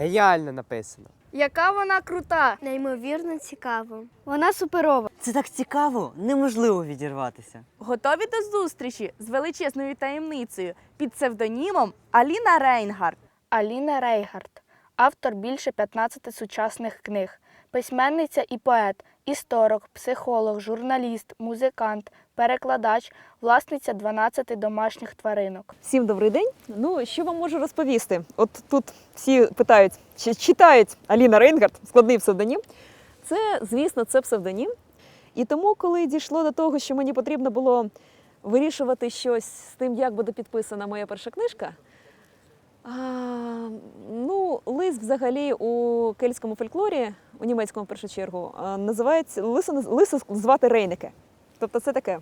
Геніально написано. Яка вона крута! Неймовірно цікаво. Вона суперова. Це так цікаво, неможливо відірватися. Готові до зустрічі з величезною таємницею під псевдонімом Аліна Рейнгард. Аліна Рейгард, автор більше 15 сучасних книг, письменниця і поет, історик, психолог, журналіст, музикант, перекладач, власниця 12 домашніх тваринок. Всім добрий день. Ну що вам можу розповісти? От тут всі питають, чи читають Аліна Рейнгард, складний псевдонім. Це, звісно, це псевдонім. І тому, коли дійшло до того, що мені потрібно було вирішувати щось з тим, як буде підписана моя перша книжка. А, ну, лис взагалі у кельтському фольклорі, у німецькому в першу чергу, називається лиса, лиса звати Рейнеке. Тобто це таке,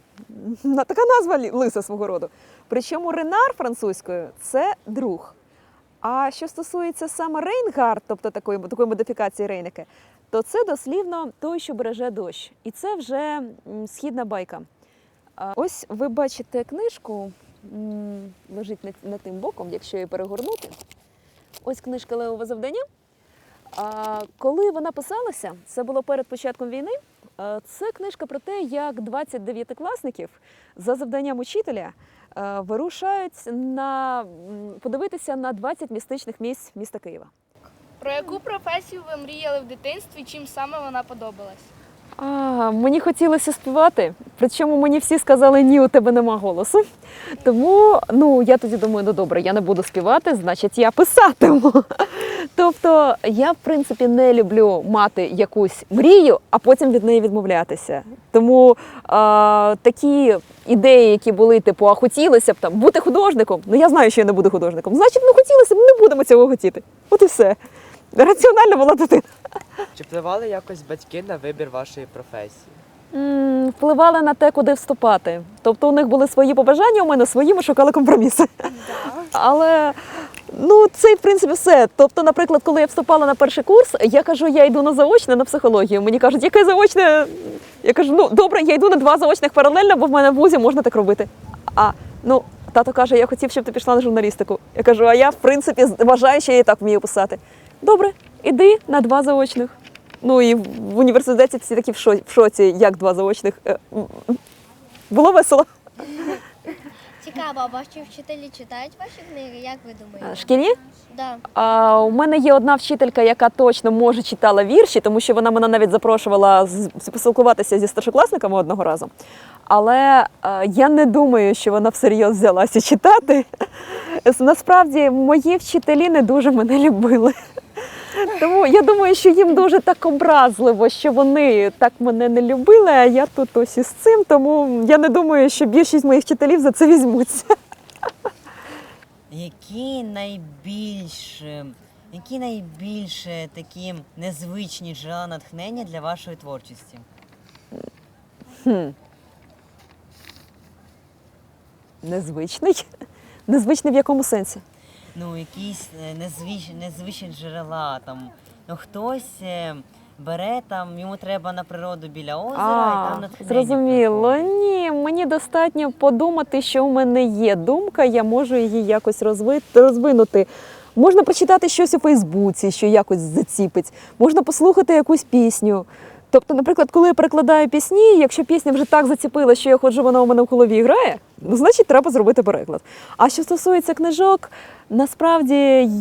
така назва лиса свого роду. Причому ренар французькою це друг. А що стосується саме Рейнгард, тобто такої, такої модифікації Рейнеке, то це дослівно той, що береже дощ. І це вже східна байка. Ось ви бачите книжку, лежить над тим боком, якщо її перегорнути. Ось книжка Левове завдання. Коли вона писалася, це було перед початком війни. Е, Це книжка про те, як 29 класників за завданням учителя е, вирушають на подивитися на 20 містичних місць міста Києва. Про яку професію ви мріяли в дитинстві? Чим саме вона подобалась? А, мені хотілося співати, причому мені всі сказали, ні, у тебе нема голосу. Тому ну, я тоді думаю, ну добре, я не буду співати, значить я писатиму. Тобто я, в принципі, не люблю мати якусь мрію, а потім від неї відмовлятися. Тому а, такі ідеї, які були, типу, а хотілося б там бути художником. Ну я знаю, що я не буду художником. Значить, ну хотілося б, не будемо цього хотіти. От і все. Раціональна була дитина. Чи впливали якось батьки на вибір вашої професії? М, Впливали на те, куди вступати. Тобто у них були свої побажання, у мене свої, ми шукали компроміси. Але ну це в принципі все. Тобто, наприклад, коли я вступала на перший курс, я кажу, я йду на заочне на психологію. Мені кажуть, яке заочне? Я кажу, ну добре, я йду на два заочних паралельно, бо в мене в вузі можна так робити. А ну. Тато каже, я хотів, щоб ти пішла на журналістику. Я кажу, а я в принципі вважаю, що я і так вмію писати. Добре, іди на два заочних. Ну і в університеті всі такі в шо- в шоці, як два заочних. Е. Було весело. Цікаво, а ваші вчителі читають ваші книги? Як ви думаєте? Шкільні? Да. А, у мене є одна вчителька, яка точно може читала вірші, тому що вона мене навіть запрошувала поспілкуватися зі старшокласниками одного разу. Але е, я не думаю, що вона всерйоз взялася читати. Насправді, мої вчителі не дуже мене любили. Тому я думаю, що їм дуже так образливо, що вони так мене не любили, а я тут ось із цим. Тому я не думаю, що більшість моїх вчителів за це візьмуться. Які найбільш, які найбільше такі незвичні джерела натхнення для вашої творчості? Хм. Незвичний. Незвичний в якому сенсі? Ну, якісь е, незвичні, незвичні джерела. Там, ну, хтось е, бере там, йому треба на природу біля озера, і там А, натхнення. зрозуміло. Ні, мені достатньо подумати, що в мене є думка, я можу її якось розви- розвинути. Можна прочитати щось у Фейсбуці, що якось заціпить. Можна послухати якусь пісню. Тобто, наприклад, коли я перекладаю пісні, якщо пісня вже так заціпила, що я ходжу, вона у мене в голові грає, ну значить треба зробити переклад. А що стосується книжок, насправді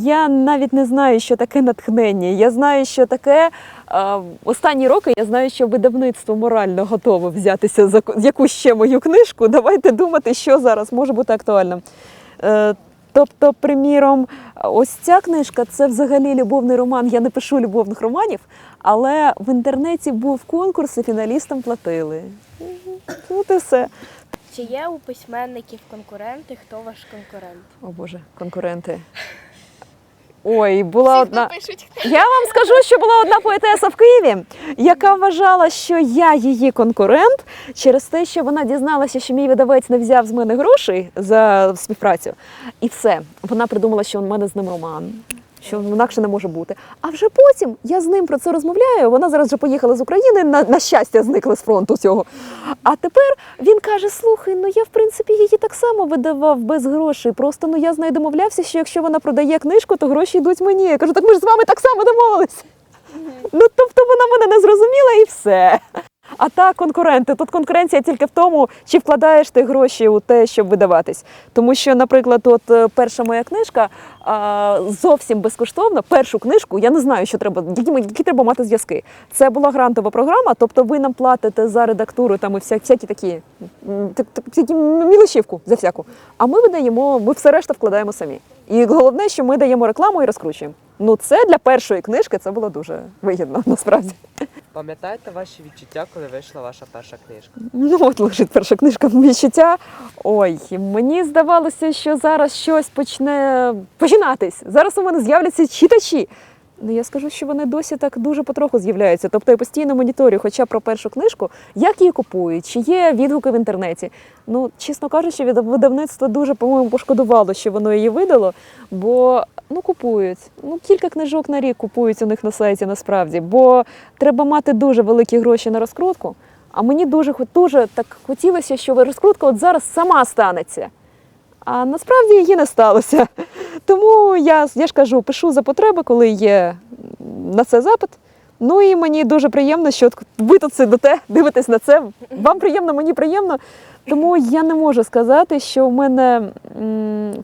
я навіть не знаю, що таке натхнення. Я знаю, що таке е, останні роки. Я знаю, що видавництво морально готове взятися за ку- яку ще мою книжку. Давайте думати, що зараз може бути актуальним. Е, Тобто, приміром, ось ця книжка це взагалі любовний роман. Я не пишу любовних романів, але в інтернеті був конкурс і фіналістам платили. Тут От і все. Чи є у письменників конкуренти? Хто ваш конкурент? О Боже, конкуренти. Ой, була одна. пишуть. Я вам скажу, що була одна поетеса в Києві, яка вважала, що я її конкурент через те, що вона дізналася, що мій видавець не взяв з мене грошей за співпрацю. І все. Вона придумала, що у мене з ним роман. Що інакше не може бути. А вже потім я з ним про це розмовляю. Вона зараз вже поїхала з України, на, на щастя, зникла з фронту цього. А тепер він каже: слухай, ну я в принципі її так само видавав без грошей. Просто ну я з нею домовлявся, що якщо вона продає книжку, то гроші йдуть мені. Я кажу, так ми ж з вами так само домовилися. Ну тобто вона мене не зрозуміла і все. А так, конкуренти. Тут конкуренція тільки в тому, чи вкладаєш ти гроші у те, щоб видаватись. Тому що, наприклад, от е, перша моя книжка а, зовсім безкоштовна. Першу книжку я не знаю, що треба, які, які треба мати зв'язки. Це була грантова програма, тобто ви нам платите за редактуру там і вся, всякі такі всякі мілочівку за всяку. А ми видаємо, ми все решта вкладаємо самі. І головне, що ми даємо рекламу і розкручуємо. Ну це для першої книжки це було дуже вигідно насправді. Пам'ятаєте ваші відчуття, коли вийшла ваша перша книжка? Ну, от лежить перша книжка відчуття. Ой, мені здавалося, що зараз щось почне починатись. Зараз у мене з'являться читачі. Ну, я скажу, що вони досі так дуже потроху з'являються. Тобто я постійно моніторю, хоча про першу книжку, як її купують, чи є відгуки в інтернеті. Ну, чесно кажучи, від- видавництво дуже, по-моєму, пошкодувало, що воно її видало, бо ну купують. Ну, кілька книжок на рік купують у них на сайті насправді, бо треба мати дуже великі гроші на розкрутку. А мені дуже, дуже так хотілося, що розкрутка от зараз сама станеться. А насправді її не сталося. Тому я, я ж кажу, пишу за потреби, коли є на це запит. Ну і мені дуже приємно, що ви тут сидите, дивитесь на це. Вам приємно, мені приємно. Тому я не можу сказати, що в мене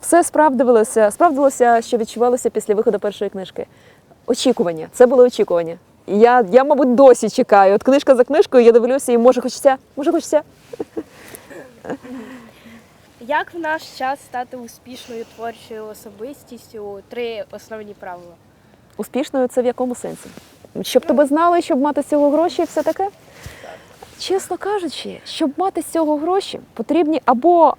все справдилося, справдилося, що відчувалося після виходу першої книжки. Очікування. Це були очікування. Я, я, мабуть, досі чекаю. От книжка за книжкою, я дивлюся, і може хочеться, може хочеться. Як в наш час стати успішною творчою особистістю? Три основні правила. Успішною це в якому сенсі? Щоб тебе знали, щоб мати з цього гроші і все таке? Чесно кажучи, щоб мати з цього гроші, потрібні або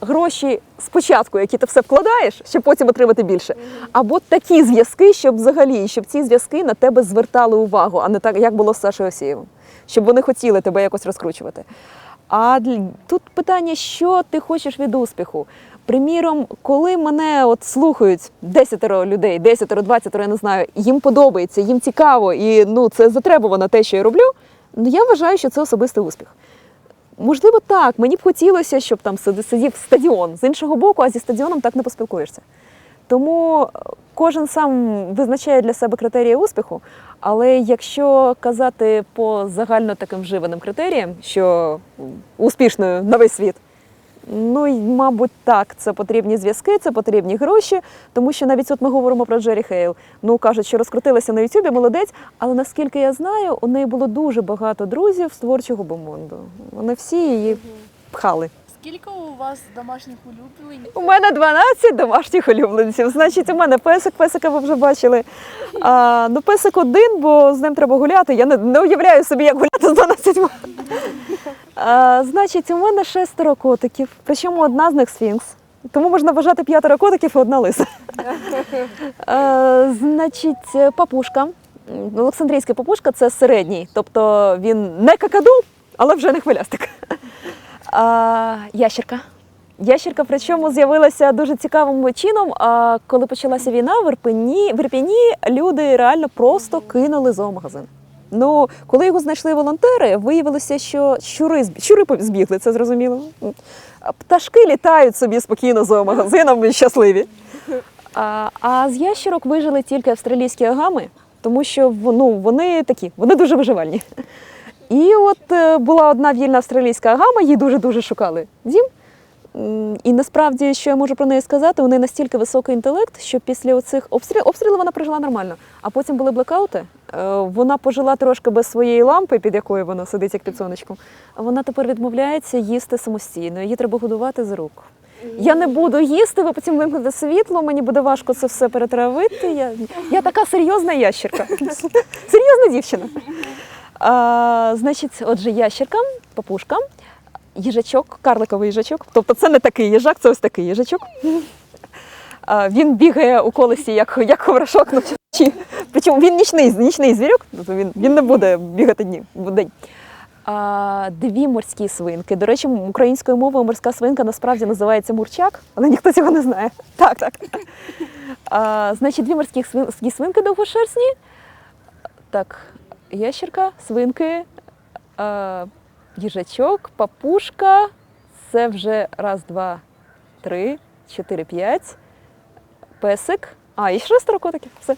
гроші спочатку, які ти все вкладаєш, щоб потім отримати більше, або такі зв'язки, щоб взагалі, щоб ці зв'язки на тебе звертали увагу, а не так, як було з Сашою Осієвим. Щоб вони хотіли тебе якось розкручувати. А тут питання, що ти хочеш від успіху. Приміром, коли мене от слухають 10 людей, 10, 20, я не знаю, їм подобається, їм цікаво, і ну це затребувано те, що я роблю. Ну я вважаю, що це особистий успіх. Можливо, так. Мені б хотілося, щоб там сидів стадіон. З іншого боку, а зі стадіоном так не поспілкуєшся. Тому е, кожен сам визначає для себе критерії успіху. Але якщо казати по загально таким вживаним критеріям, що успішною на весь світ, ну й, мабуть, так, це потрібні зв'язки, це потрібні гроші, тому що навіть от ми говоримо про Джері Хейл. Ну кажуть, що розкрутилася на Ютубі, молодець. Але наскільки я знаю, у неї було дуже багато друзів з творчого бомонду. Вони всі її пхали. Скільки у вас домашніх улюблень? У мене 12 домашніх улюбленців. Значить, у мене песик, песика ви вже бачили. А, ну, песик один, бо з ним треба гуляти. Я не, не уявляю собі, як гуляти з 12. А, значить, у мене шестеро котиків, причому одна з них сфінкс. Тому можна вважати п'ятеро котиків і одна лиса. А, значить, папушка. М, Олександрійський папушка це середній, тобто він не какаду, але вже не хвилястик. А, ящерка. Ящерка, причому з'явилася дуже цікавим чином. А коли почалася війна в Ірпені, в Ірпені люди реально просто кинули зоомагазин. Ну, коли його знайшли волонтери, виявилося, що щури, щури збігли, це зрозуміло. Пташки літають собі спокійно зоомагазином і щасливі. А, а з ящерок вижили тільки австралійські агами, тому що ну, вони такі, вони дуже виживальні. І от е, була одна вільна австралійська агама, її дуже-дуже шукали дім. І насправді, що я можу про неї сказати, у неї настільки високий інтелект, що після оцих обстрілів, обстрілів вона прожила нормально. А потім були блекаути. е, Вона пожила трошки без своєї лампи, під якою вона сидить як під сонечком. Вона тепер відмовляється їсти самостійно. Її треба годувати з рук. Я не буду їсти, ви потім вимкнете світло, мені буде важко це все перетравити. Я, я така серйозна ящерка. Серйозна дівчина. А, значить, отже, ящерка, папушка, їжачок, карликовий їжачок. Тобто це не такий їжак, це ось такий їжачок. А, він бігає у колесі, як, як ховрашок. Ну, чи- Причому він нічний, нічний звірок, тобто він, він не буде бігати дні, в день. А, дві морські свинки. До речі, українською мовою морська свинка насправді називається мурчак, але ніхто цього не знає. Так, так. А, значить, дві морські свинки довгошерстні. Так, ящерка, свинки, а, їжачок, папушка. Це вже раз, два, три, чотири, п'ять. Песик. А, і шестеро котиків. Все.